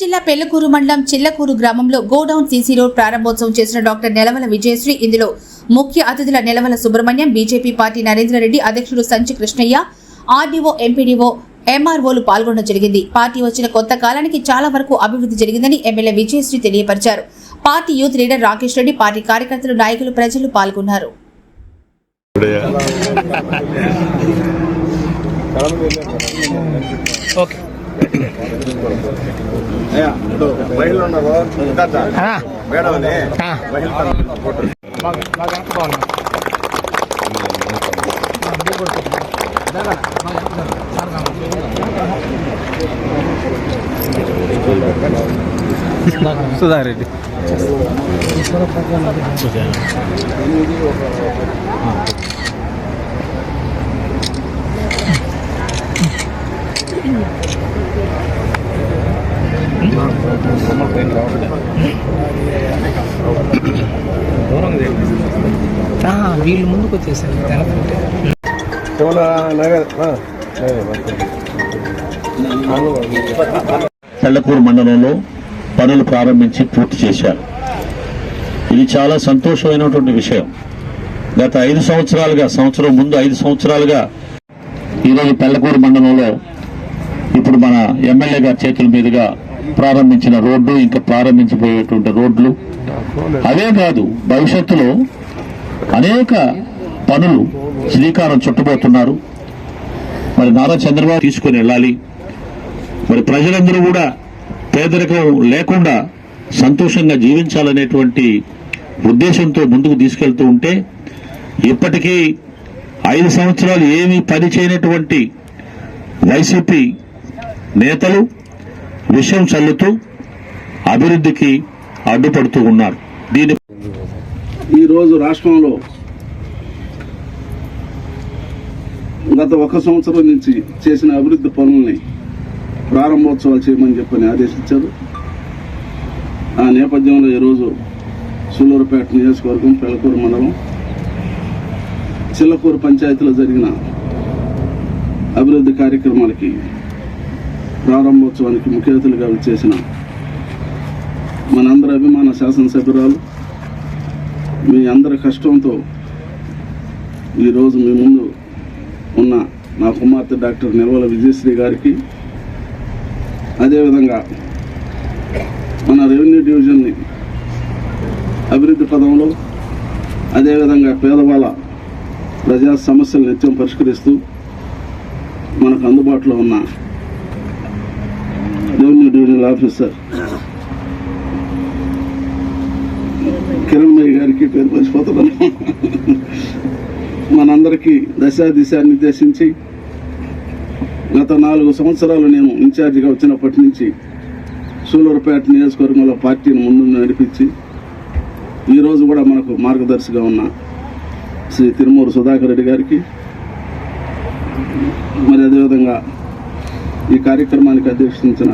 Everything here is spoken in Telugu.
జిల్లా పెళ్ళకూరు మండలం చిల్లకూరు గ్రామంలో గోడౌన్ సీసీ రోడ్ ప్రారంభోత్సవం చేసిన డాక్టర్ నెలవల విజయశ్రీ. ఇందులో ముఖ్య అతిథుల నెలవల సుబ్రహ్మణ్యం బీజేపీ పార్టీ నరేంద్రరెడ్డి అధ్యక్షుడు సంచి కృష్ణయ్య ఆర్డీఓ ఎంపీడీఓ ఎంఆర్ఓలు పాల్గొనడం జరిగింది. పార్టీ వచ్చిన కొత్త కాలానికి చాలా వరకు అభివృద్ధి జరిగిందని MLA Vijayasri తెలియపరిచారు. Party youth leader Rakesh Reddy party కార్యకర్తలు నాయకులు ప్రజలు పాల్గొన్నారు. ఓకే. సుధారెడ్డి వీళ్ళు ముందుకు వచ్చేసారు. తెల్లకూరు మండలంలో పనులు ప్రారంభించి పూర్తి చేశారు. ఇది చాలా సంతోషమైనటువంటి విషయం. గత ఐదు సంవత్సరాలుగా సంవత్సరం ముందు ఐదు సంవత్సరాలుగా ఈరోజు తెల్లకూరు మండలంలో ఇప్పుడు మన ఎమ్మెల్యే గారి చేతుల మీదుగా ప్రారంభించిన రోడ్డు ఇంకా ప్రారంభించబోయేటువంటి రోడ్లు. అవే కాదు భవిష్యత్తులో అనేక పనులు శ్రీకారం చుట్టబోతున్నారు. మరి నారా చంద్రబాబు తీసుకుని వెళ్ళాలి. మరి ప్రజలందరూ కూడా పేదరికం లేకుండా సంతోషంగా జీవించాలనేటువంటి ఉద్దేశంతో ముందుకు తీసుకెళ్తూ ఉంటే ఇప్పటికీ ఐదు సంవత్సరాలు ఏమీ పని చేయనటువంటి వైసీపీ నేతలు విషయం చల్లుతూ అభివృద్ధికి అడ్డుపడుతూ ఉన్నారు. దీని ఈరోజు రాష్ట్రంలో గత ఒక సంవత్సరం నుంచి చేసిన అభివృద్ధి పనుల్ని ప్రారంభోత్సవాలు చేయమని చెప్పని ఆదేశించారు. ఆ నేపథ్యంలో ఈరోజు సూలూరుపేట నియోజకవర్గం పెళ్ళకూరు మండలం చిల్లకూరు పంచాయతీలో జరిగిన అభివృద్ధి కార్యక్రమాలకి ప్రారంభోత్సవానికి ముఖ్య అతిథులుగా చేసిన మనందరి అభిమాన శాసనసభ్యురాలు మీ అందరి కష్టంతో ఈరోజు మీ ముందు ఉన్న నా కుమార్తె డాక్టర్ నిర్మల విజయశ్రీ గారికి అదేవిధంగా మన రెవెన్యూ డివిజన్ని అభివృద్ధి పదంలో అదేవిధంగా పేదవాళ్ళ ప్రజా సమస్యలు నిత్యం పరిష్కరిస్తూ మనకు అందుబాటులో ఉన్న రెవెన్యూ డివిజనల్ ఆఫీసర్ కిరణ్మయ్య గారికి పేరు మర్చిపోతున్నాను మనందరికీ దశా దిశ నిర్దేశించి గత నాలుగు సంవత్సరాలు నేను ఇన్ఛార్జిగా వచ్చినప్పటి నుంచి సూలూరుపేట నియోజకవర్గంలో పార్టీని ముందు నడిపించి ఈరోజు కూడా మనకు మార్గదర్శిగా ఉన్న శ్రీ తిరుమూరు సుధాకర్ రెడ్డి గారికి మరి అదేవిధంగా ఈ కార్యక్రమానికి అధ్యక్షించిన